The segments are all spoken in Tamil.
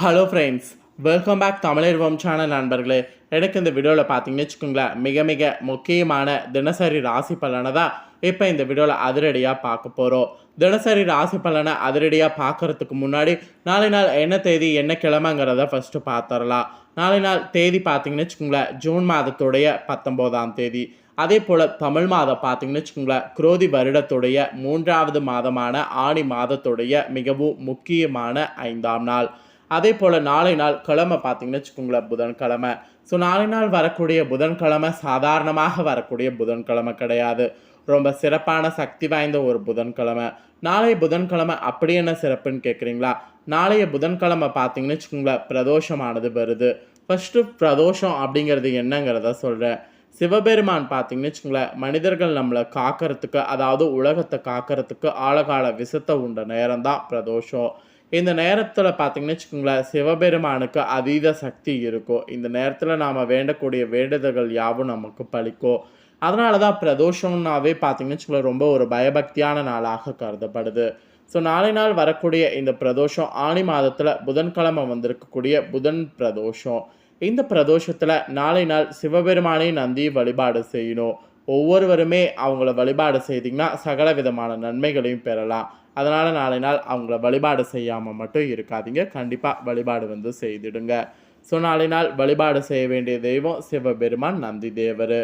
Hello friends welcome back Tamilarvam channel நண்பர்களே. எனக்கு இந்த வீடியோவில் பார்த்தீங்கன்னு வச்சுக்கோங்களேன் மிக மிக முக்கியமான தினசரி ராசி பலனை தான் இப்போ இந்த வீடியோவில் அதிரடியாக பார்க்க போகிறோம் தினசரி ராசி பலனை அதிரடியாக பார்க்கறதுக்கு முன்னாடி நாளை நாள் என்ன தேதி என்ன கிழமைங்கிறத ஃபஸ்ட்டு பார்த்துடலாம். நாளை நாள் தேதி பார்த்தீங்கன்னு வச்சுக்கோங்களேன் ஜூன் மாதத்துடைய பத்தொம்போதாம் தேதி. அதே போல் தமிழ் மாதம் பார்த்தீங்கன்னு வச்சுக்கோங்களேன் குரோதி வருடத்துடைய மூன்றாவது மாதமான ஆணி மாதத்துடைய மிகவும் முக்கியமான ஐந்தாம் நாள். அதே போல் நாளை நாள் கிழமை பார்த்தீங்கன்னு வச்சுக்கோங்களேன் புதன்கிழமை. ஸோ நாளை நாள் வரக்கூடிய புதன்கிழமை சாதாரணமாக வரக்கூடிய புதன்கிழமை கிடையாது. ரொம்ப சிறப்பான சக்தி வாய்ந்த ஒரு புதன்கிழமை. நாளைய புதன்கிழமை அப்படி என்ன சிறப்புன்னு கேட்குறீங்களா நாளைய புதன்கிழமை பார்த்தீங்கன்னு வச்சுக்கோங்களேன் பிரதோஷமானது வருது. ஃபஸ்ட்டு பிரதோஷம் அப்படிங்கிறது என்னங்கிறத சொல்கிறேன் சிவபெருமான் பார்த்தீங்கன்னு வச்சுங்களேன் மனிதர்கள் நம்மளை காக்கிறதுக்கு அதாவது உலகத்தை காக்கிறதுக்கு ஆழகால விசத்தை உண்ட நேரம் தான் பிரதோஷம். இந்த நேரத்தில் பார்த்தீங்கன்னு வச்சுக்கோங்களேன் சிவபெருமானுக்கு அதீத சக்தி இருக்கும் இந்த நேரத்தில் நாம் வேண்டக்கூடிய வேண்டுதல்கள் யாவும் நமக்கு பலிக்கும் அதனால தான் பிரதோஷம்னாவே பார்த்தீங்கன்னு வச்சுக்கோங்களேன் ரொம்ப ஒரு பயபக்தியான நாளாக கருதப்படுது. ஸோ நாளை நாள் வரக்கூடிய இந்த பிரதோஷம் ஆணி மாதத்தில் புதன்கிழமை வந்திருக்கக்கூடிய புதன் பிரதோஷம். இந்த பிரதோஷத்தில் நாளை நாள் சிவபெருமானை நந்தி வழிபாடு செய்யணும். ஒவ்வொருவருமே அவங்கள வழிபாடு செய்தீங்கன்னா சகல விதமான நன்மைகளையும் பெறலாம். அதனால் நாளை நாள் அவங்கள வழிபாடு செய்யாமல் மட்டும் இருக்காதீங்க. கண்டிப்பாக வழிபாடு வந்து செய்திடுங்க. ஸோ நாளை நாள் வழிபாடு செய்ய வேண்டிய தெய்வம் சிவபெருமான் நந்தி தேவர்.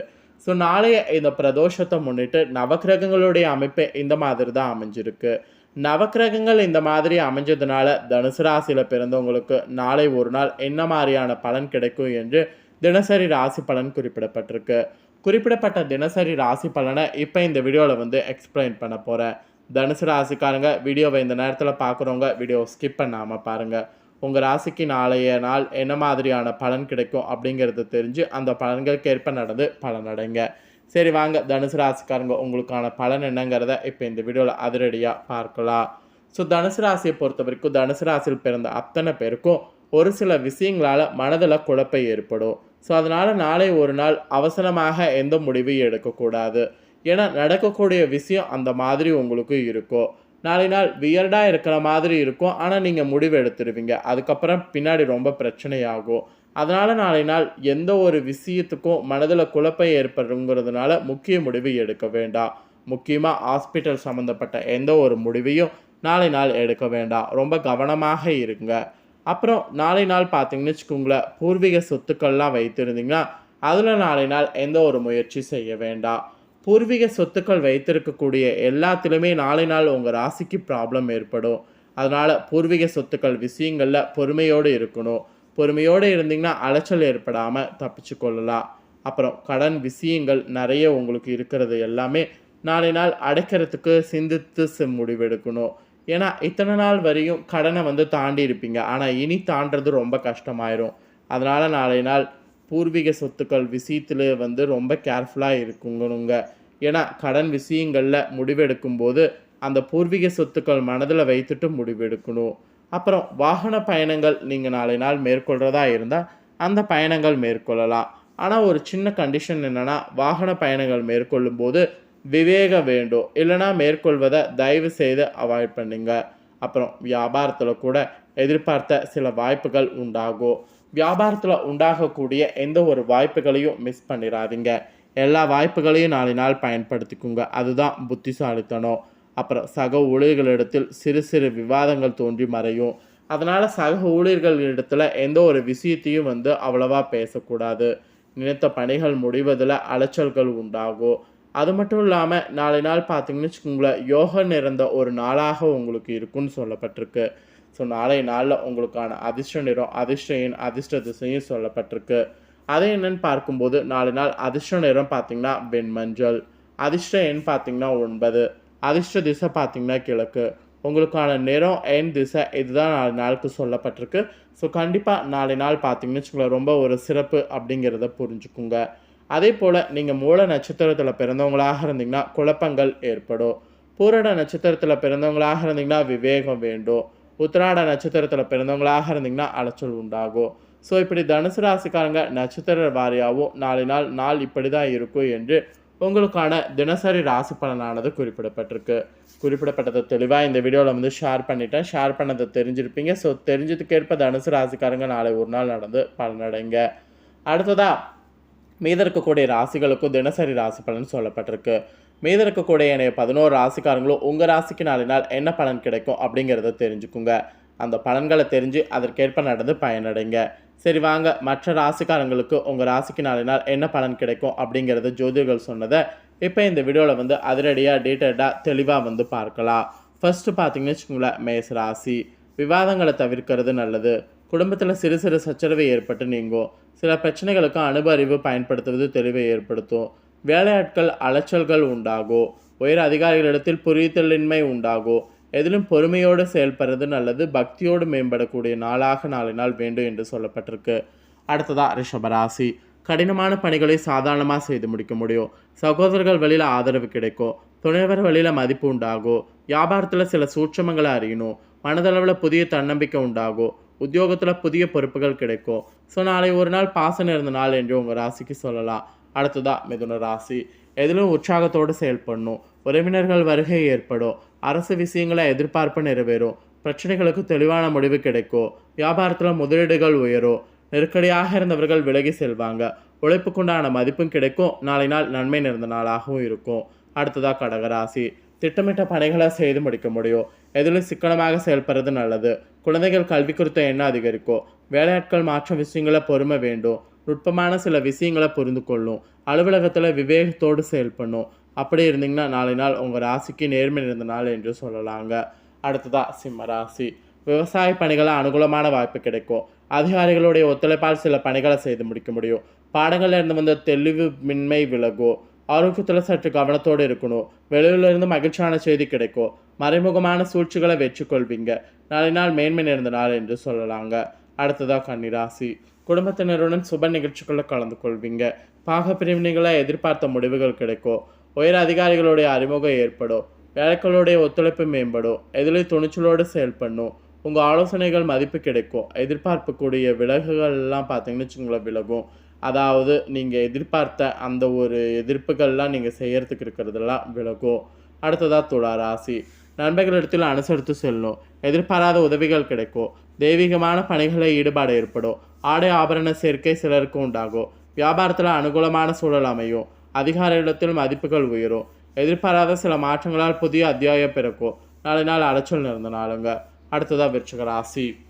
ஸோ நாளைய இந்த பிரதோஷத்தை முன்னிட்டு நவக்கிரகங்களுடைய அமைப்பு இந்த மாதிரி தான் அமைஞ்சிருக்கு. நவக்கிரகங்கள் இந்த மாதிரி அமைஞ்சதுனால தனுசு ராசியில் பிறந்தவங்களுக்கு நாளை ஒரு நாள் என்ன மாதிரியான பலன் கிடைக்கும் என்று தினசரி ராசி பலன் குறிப்பிடப்பட்டிருக்கு. குறிப்பிடப்பட்ட தினசரி ராசி பலனை இப்போ இந்த வீடியோவில் வந்து எக்ஸ்பிளைன் பண்ண போகிறேன் தனுசு ராசிக்காரங்க வீடியோவை இந்த நேரத்தில் பார்க்குறவங்க வீடியோ ஸ்கிப் பண்ணாமல் பாருங்கள் உங்கள் ராசிக்கு நாளைய நாள் என்ன மாதிரியான பலன் கிடைக்கும் அப்படிங்கிறத தெரிஞ்சு அந்த பலன்களுக்கு ஏற்ப நடந்து பலனடைங்க. சரி வாங்க. தனுசு ராசிக்காரங்க உங்களுக்கான பலன் என்னங்கிறத இப்போ இந்த வீடியோவில் அதிரடியாக பார்க்கலாம். ஸோ தனுசு ராசியை பொறுத்த வரைக்கும் தனுசு ராசியில் பிறந்த அத்தனை பேருக்கும் ஒரு சில விஷயங்களால் மனதில் குழப்பம் ஏற்படும். ஸோ அதனால் நாளை ஒரு நாள் அவசரமாக எந்த முடிவும் எடுக்கக்கூடாது. ஏன்னா நடக்கக்கூடிய விஷயம் அந்த மாதிரி உங்களுக்கு இருக்கும் நாளை நாள் வியர்டாக இருக்கிற மாதிரி இருக்கும். ஆனால் நீங்கள் முடிவு எடுத்துருவீங்க. அதுக்கப்புறம் பின்னாடி ரொம்ப பிரச்சனையாகும். அதனால் நாளை நாள் எந்த ஒரு விஷயத்துக்கும் மனதில் குழப்பம் ஏற்படுங்கிறதுனால முக்கிய முடிவு எடுக்க வேண்டாம். முக்கியமாக ஹாஸ்பிட்டல் சம்மந்தப்பட்ட எந்த ஒரு முடிவையும் நாளை நாள் எடுக்க வேண்டாம். ரொம்ப கவனமாக இருங்க. அப்புறம் நாளை நாள் பார்த்தீங்கன்னு வச்சுக்கோங்களேன் பூர்வீக சொத்துக்கள்லாம் வைத்திருந்தீங்கன்னா அதில் நாளை நாள் எந்த ஒரு முயற்சி செய்ய வேண்டாம். பூர்வீக சொத்துக்கள் வைத்திருக்கக்கூடிய எல்லாத்துலேயுமே நாளை நாள் உங்கள் ராசிக்கு ப்ராப்ளம் ஏற்படும். அதனால் பூர்வீக சொத்துக்கள் விஷயங்களில் பொறுமையோடு இருக்கணும். பொறுமையோடு இருந்தீங்கன்னா அலைச்சல் ஏற்படாமல் தப்பிச்சு கொள்ளலாம். அப்புறம் கடன் விஷயங்கள் நிறைய உங்களுக்கு இருக்கிறது எல்லாமே நாளை நாள் அடைக்கிறதுக்கு சிந்தித்து செ- முடிவெடுக்கணும். ஏன்னா இத்தனை நாள் வரையும் கடனை வந்து தாண்டி இருப்பீங்க. ஆனால் இனி தாண்டது ரொம்ப கஷ்டமாயிரும். அதனால் நாளை நாள் பூர்வீக சொத்துக்கள் விஷயத்தில் வந்து ரொம்ப கேர்ஃபுல்லாக இருக்குங்கணுங்க ஏன்னா கடன் விஷயங்களில் முடிவெடுக்கும் போது அந்த பூர்வீக சொத்துக்கள் மனதில் வைத்துட்டு முடிவெடுக்கணும். அப்புறம் வாகன பயணங்கள் நீங்கள் நாளை நாள் மேற்கொள்கிறதா இருந்தால் அந்த பயணங்கள் மேற்கொள்ளலாம். ஆனால் ஒரு சின்ன கண்டிஷன் என்னென்னா வாகன பயணங்கள் மேற்கொள்ளும் போது விவேகம் வேண்டும். இல்லைனா மேற்கொள்வதை தயவு செய்து அவாய்ட் பண்ணுங்க. அப்புறம் வியாபாரத்தில் கூட எதிர்பார்த்த சில வாய்ப்புகள் உண்டாகும். வியாபாரத்தில் உண்டாகக்கூடிய எந்த ஒரு வாய்ப்புகளையும் மிஸ் பண்ணிடாதீங்க எல்லா வாய்ப்புகளையும் நாளை நாள் பயன்படுத்திக்குங்க. அதுதான் புத்திசாலித்தனம். அப்புறம் சக ஊழியர்களிடத்தில் சிறு சிறு விவாதங்கள் தோன்றி மறையும். அதனால் சக ஊழியர்களிடத்தில் எந்த ஒரு விஷயத்தையும் வந்து அவ்வளவா பேசக்கூடாது. நினைத்த பணிகள் முடிவதில் அலைச்சல்கள் உண்டாகும். அது மட்டும் இல்லாமல் நாளை நாள் பார்த்தீங்கன்னு வச்சுக்கோங்களேன் யோக நிறைந்த ஒரு நாளாக உங்களுக்கு இருக்குன்னு சொல்லப்பட்டிருக்கு. ஸோ நாளைய நாளில் உங்களுக்கான அதிர்ஷ்ட நிறம் அதிர்ஷ்ட எண் அதிர்ஷ்ட திசையும் சொல்லப்பட்டிருக்கு. அது என்னன்னு பார்க்கும்போது நாலு நாள் அதிர்ஷ்ட நிறம் பார்த்தீங்கன்னா வெண்மஞ்சள் அதிர்ஷ்ட எண் பார்த்தீங்கன்னா ஒன்பது அதிர்ஷ்ட திசை பார்த்தீங்கன்னா கிழக்கு. உங்களுக்கான நிறம் எண் திசை இதுதான் நாலு நாளுக்கு சொல்லப்பட்டிருக்கு. ஸோ கண்டிப்பாக நாலு நாள் பார்த்தீங்கன்னு வச்சுக்கோங்களேன் ரொம்ப ஒரு சிறப்பு அப்படிங்கிறத புரிஞ்சுக்குங்க. அதே போல் நீங்கள் மூல நட்சத்திரத்தில் பிறந்தவங்களாக இருந்தீங்கன்னா குழப்பங்கள் ஏற்படும். பூரட நட்சத்திரத்தில் பிறந்தவங்களாக இருந்தீங்கன்னா விவேகம் வேண்டும். உத்திராட நட்சத்திரத்தில் பிறந்தவங்களாக இருந்தீங்கன்னா அலைச்சல் உண்டாகும். ஸோ இப்படி தனுசு ராசிக்காரங்க நட்சத்திர வாரியாகவும் நாளை நாள் நாள் இப்படி தான் இருக்கும் என்று உங்களுக்கான தினசரி ராசி பலனானது குறிப்பிடப்பட்டிருக்கு. குறிப்பிடப்பட்டதை தெளிவாக இந்த வீடியோவில் வந்து ஷேர் பண்ணிட்டேன். ஷேர் பண்ணதை தெரிஞ்சிருப்பீங்க. ஸோ தெரிஞ்சதுக்கேற்ப தனுசு ராசிக்காரங்க நாளை ஒரு நாள் நடந்து பலனடைங்க. அடுத்ததாக மீத இருக்கக்கூடிய ராசிகளுக்கும் தினசரி ராசி பலன் சொல்லப்பட்டிருக்கு. மீதிருக்கக்கூடிய என்னைய பதினோரு ராசிக்காரங்களும் உங்கள் ராசிக்கு நாலு நாள் என்ன பலன் கிடைக்கும் அப்படிங்கிறத தெரிஞ்சுக்குங்க. அந்த பலன்களை தெரிஞ்சு அதற்கேற்ப நடந்து பயனடைங்க. சரி வாங்க. மற்ற ராசிக்காரங்களுக்கு உங்கள் ராசிக்கு நாலு நாள் என்ன பலன் கிடைக்கும் அப்படிங்கிறத ஜோதிடர்கள் சொன்னதை இப்போ இந்த வீடியோவில் வந்து அதிரடியாக டீட்டெயில்டாக தெளிவாக வந்து பார்க்கலாம். ஃபஸ்ட்டு பார்த்தீங்கன்னு வச்சுக்கோங்களேன் மேஸ் ராசி. விவாதங்களை தவிர்க்கிறது நல்லது. குடும்பத்தில் சிறு சிறு சச்சரவு ஏற்பட்டு நீங்கும். சில பிரச்சனைகளுக்கு அனுப அறிவு பயன்படுத்துவது தெளிவை ஏற்படுத்தும். வேலையாட்கள் அலைச்சல்கள் உண்டாகும் உயர் அதிகாரிகளிடத்தில் புரிதலின்மை உண்டாகும் எதிலும் பொறுமையோடு செயல்படுறது நல்லது பக்தியோடு மேம்படக்கூடிய நாளாக நாளை நாள் வேண்டும் என்று சொல்லப்பட்டிருக்கு. அடுத்ததா ரிஷபராசி கடினமான பணிகளை சாதாரணமாக செய்து முடிக்க முடியும். சகோதரர்கள் வழியில் ஆதரவு கிடைக்கும் துணைவர் வழியில் மதிப்பு உண்டாகும் வியாபாரத்தில் சில சூட்சமங்களை அறியணும் மனதளவில் புதிய தன்னம்பிக்கை உண்டாகும் உத்தியோகத்தில் புதிய பொறுப்புகள் கிடைக்கும் ஸோ நாளை ஒரு நாள் பாசம் இருந்த நாள் என்று உங்கள் ராசிக்கு சொல்லலாம். அடுத்ததா மிதுன ராசி. எதிலும் உற்சாகத்தோடு செயல்படணும். உறவினர்கள் வருகை ஏற்படும். அரசு விஷயங்களை எதிர்பார்ப்பு நிறைவேறும். பிரச்சனைகளுக்கு தெளிவான முடிவு கிடைக்கும். வியாபாரத்தில் முதலீடுகள் உயரும். நெருக்கடியாக இருந்தவர்கள் விலகி செல்வாங்க. உழைப்புக்குண்டான மதிப்பும் கிடைக்கும். நாளை நாள் நன்மை நிறைந்த நாளாகவும் இருக்கும். அடுத்ததாக கடகராசி. திட்டமிட்ட பணிகளை செய்து முடிக்க முடியும். எதிலும் சிக்கனமாக செயல்படுறது நல்லது. குழந்தைகள் கல்வி குறித்த எண்ணம் அதிகரிக்கும். வேலையாட்கள் மாற்றும் விஷயங்களை பொறுமை வேண்டும். நுட்பமான சில விஷயங்களை புரிந்து கொள்ளும் அலுவலகத்தில் விவேகத்தோடு செயல்படணும். அப்படி இருந்தீங்கன்னா நாளை நாள் உங்கள் ராசிக்கு நேர்மை இருந்த நாள் என்று சொல்லலாங்க. அடுத்ததாக சிம்ம ராசி. விவசாய பணிகளை அனுகூலமான வாய்ப்பு கிடைக்கும். அதிகாரிகளுடைய ஒத்துழைப்பால் சில பணிகளை செய்து முடிக்க முடியும். பாடங்களில் இருந்து வந்த தெளிவு மின்மை விலகும். ஆரோக்கியத்தில் சற்று கவனத்தோடு இருக்கணும். வெளியிலிருந்து மகிழ்ச்சியான செய்தி கிடைக்கும். மறைமுகமான சூழ்ச்சிகளை வெற்றி கொள்வீங்க நாளை நாள் மேன்மை நேர்ந்த நாள் என்று சொல்லலாங்க. அடுத்ததாக கன்னிராசி குடும்பத்தினருடன் சுப நிகழ்ச்சிகளில் கலந்து கொள்வீங்க பாக பிரிவினைகளை எதிர்பார்த்த முடிவுகள் கிடைக்கும். உயர் அதிகாரிகளுடைய அறிமுகம் ஏற்படும். வேலைகளுடைய ஒத்துழைப்பு மேம்படும். எதிலே துணிச்சலோடு செயல்படணும். உங்கள் ஆலோசனைகள் மதிப்பு கிடைக்கும். எதிர்பார்க்கக்கூடிய விலகுகள்லாம் பார்த்தீங்கன்னு வச்சுங்களேன் விலகும். அதாவது நீங்கள் எதிர்பார்த்த அந்த ஒரு எதிர்ப்புகள்லாம் நீங்கள் செய்கிறதுக்கு இருக்கிறதெல்லாம் விலகும். அடுத்ததாக துளா ராசி. நண்பர்களிடத்தில் அனுசரித்து செல்லணும். எதிர்பாராத உதவிகள் கிடைக்கும். தெய்வீகமான பணிகளை ஈடுபாடு ஏற்படும். ஆடை ஆபரண சேர்க்கை சிலருக்கு உண்டாகும். வியாபாரத்தில் அனுகூலமான சூழல் அமையும். அதிகார இடத்தில் மதிப்புகள் உயரும். எதிர்பாராத சில மாற்றங்களால் புதிய அத்தியாயம் பிறக்கும். நாளை நாள் அலைச்சல் நிறந்த நாளுங்க. அடுத்ததாக விருச்சக ராசி.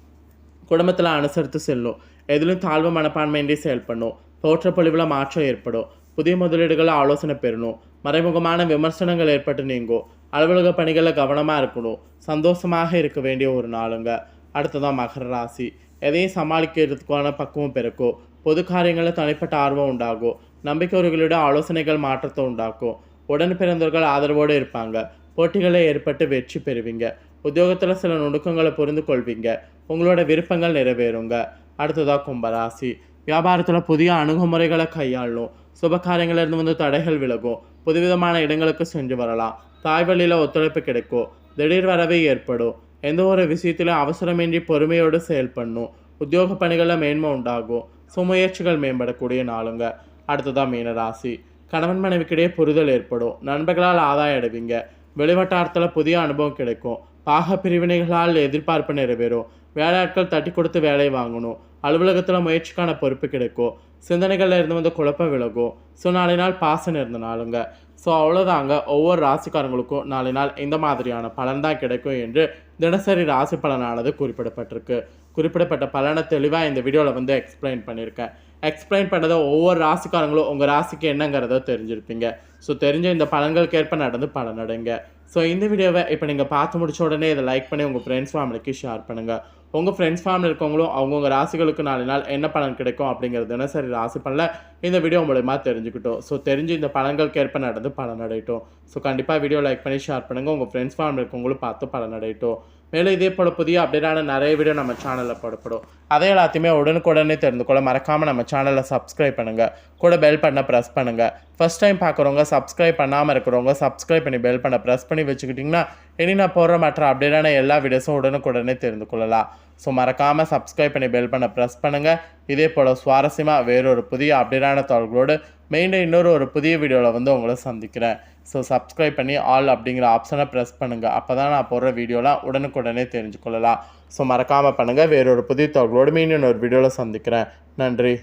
குடும்பத்தில் அனுசரித்து செல்லும். எதிலும் தாழ்வு மனப்பான்மையின்றி செயல்படணும். தோற்றப்பொழிவில் மாற்றம் ஏற்படும். புதிய முதலீடுகளை ஆலோசனை பெறணும். மறைமுகமான விமர்சனங்கள் ஏற்பட்டு நீங்கும். அலுவலக பணிகளில் கவனமாக இருக்கணும். சந்தோஷமாக இருக்க வேண்டிய ஒரு நாளுங்க. அடுத்ததான் மகர ராசி. எதையும் சமாளிக்கிறதுக்கான பக்குவம் பிறக்கும் பொது காரியங்களில் தனிப்பட்ட ஆர்வம் உண்டாகும் நம்பிக்கையவர்களிட ஆலோசனைகள் மாற்றத்தை உண்டாக்கும் உடன் பிறந்தவர்கள் ஆதரவோடு இருப்பாங்க. போட்டிகளில் ஏற்பட்டு வெற்றி பெறுவீங்க. உத்தியோகத்தில் சில நுணுக்கங்களை புரிந்து கொள்வீங்க. உங்களோட விருப்பங்கள் நிறைவேறுங்க. அடுத்ததாக கும்பராசி. வியாபாரத்தில் புதிய அணுகுமுறைகளை கையாளணும் சுப காரியங்களிலிருந்து வந்து தடைகள் விலகும். புதுவிதமான இடங்களுக்கு சென்று வரலாம். தாய் வழியில் ஒத்துழைப்பு கிடைக்கும். திடீர் வரவே ஏற்படும். எந்த ஒரு விஷயத்திலும் அவசரமின்றி பொறுமையோடு செயல்படணும் உத்தியோக பணிகளில் மேன்மை உண்டாகும். சுமுயற்சிகள் மேம்படக்கூடிய நாளுங்க. அடுத்ததாக மீனராசி. கணவன் மனைவிக்கிடையே புரிதல் ஏற்படும். நண்பர்களால் ஆதாயம் அடைவீங்க. வெளிவட்டாரத்தில் புதிய அனுபவம் கிடைக்கும். பாக பிரிவினைகளால் எதிர்பார்ப்பு நிறைவேறும். வேலையாட்கள் தட்டி கொடுத்து வேலை வாங்கணும். அலுவலகத்தில் முயற்சிக்கான பொறுப்பு கிடைக்கும். சிந்தனைகளில் இருந்து வந்து குழப்பம் விலகும். ஸோ நாளை நாள் பாசம் இருந்த நாளுங்க. ஸோ அவ்வளோதாங்க ஒவ்வொரு ராசிக்காரங்களுக்கும் நாளை நாள் இந்த மாதிரியான பலன் தான் கிடைக்கும் என்று தினசரி ராசி பலனானது குறிப்பிடப்பட்டிருக்கு. குறிப்பிடப்பட்ட பலனை தெளிவாக இந்த வீடியோவில் வந்து எக்ஸ்பிளைன் பண்ணியிருக்கேன். எக்ஸ்பிளைன் பண்ணதை ஒவ்வொரு ராசிக்காரங்களும் உங்கள் ராசிக்கு என்னங்கிறத தெரிஞ்சிருப்பீங்க. ஸோ தெரிஞ்ச இந்த பலன்களுக்கு ஏற்ப நடந்து பலனடைங்க. ஸோ இந்த வீடியோவை இப்போ நீங்கள் பார்த்து முடிச்ச உடனே இதை லைக் பண்ணி உங்கள் ஃப்ரெண்ட்ஸ் ஃபேமிலிக்கு ஷேர் பண்ணுங்கள் உங்கள் ஃப்ரெண்ட்ஸ் ஃபேமிலி இருக்கவங்களும் அவங்கவுங்க ராசிகளுக்கு நாலு நாள் என்ன பலன் கிடைக்கும் அப்படிங்கிறது தினசரி ராசி பலனில் இந்த வீடியோ மூலயமா தெரிஞ்சுக்கிட்டோம். ஸோ தெரிஞ்சு இந்த பலன்களுக்கு ஏற்ப நடந்து பலனடையட்டும். ஸோ கண்டிப்பாக வீடியோ லைக் பண்ணி ஷேர் பண்ணுங்கள் உங்கள் ஃப்ரெண்ட்ஸ் ஃபேமிலி இருக்கவங்களும் பார்த்து பலனடையட்டும். மேலும் இதே போல் புதிய அப்டேட்டான நிறைய வீடியோ நம்ம சேனலில் போடப்படும். அதை எல்லாத்தையுமே உடனுக்குடனே தெரிந்து கொள்ள மறக்காமல் நம்ம சேனலை சப்ஸ்கிரைப் பண்ணுங்கள் கூட பெல் பண்ண ப்ரெஸ் பண்ணுங்கள் ஃபஸ்ட் டைம் பார்க்குறவங்க சப்ஸ்கிரைப் பண்ணாமல் இருக்கிறவங்க சப்ஸ்கிரைப் பண்ணி பெல் பண்ண ப்ரெஸ் பண்ணி வச்சுக்கிட்டிங்கன்னா இனி நான் போடுற மற்ற அப்டேட்டான எல்லா வீடியோஸும் உடனுக்குடனே தெரிந்து கொள்ளலாம். ஸோ மறக்காமல் சப்ஸ்கிரைப் பண்ணி பெல் பண்ண ப்ரெஸ் பண்ணுங்கள் இதே போல் சுவாரஸ்யமாக வேறொரு புதிய அப்டேட்டான தகவல்களோடு மெயினாக இன்னொரு ஒரு புதிய வீடியோவில் வந்து உங்களை சந்திக்கிறேன். ஸோ சப்ஸ்கிரைப் பண்ணி ஆல் அப்படிங்கிற ஆப்ஷனை ப்ரெஸ் பண்ணுங்கள் அப்போ தான் நான் போடுற வீடியோலாம் உடனுக்குடனே தெரிஞ்சுக்கொள்ளலாம். ஸோ மறக்காமல் பண்ணுங்கள் வேறொரு புதிய தகவலோடு மீண்டும் இன்னொரு வீடியோவில் சந்திக்கிறேன். நன்றி.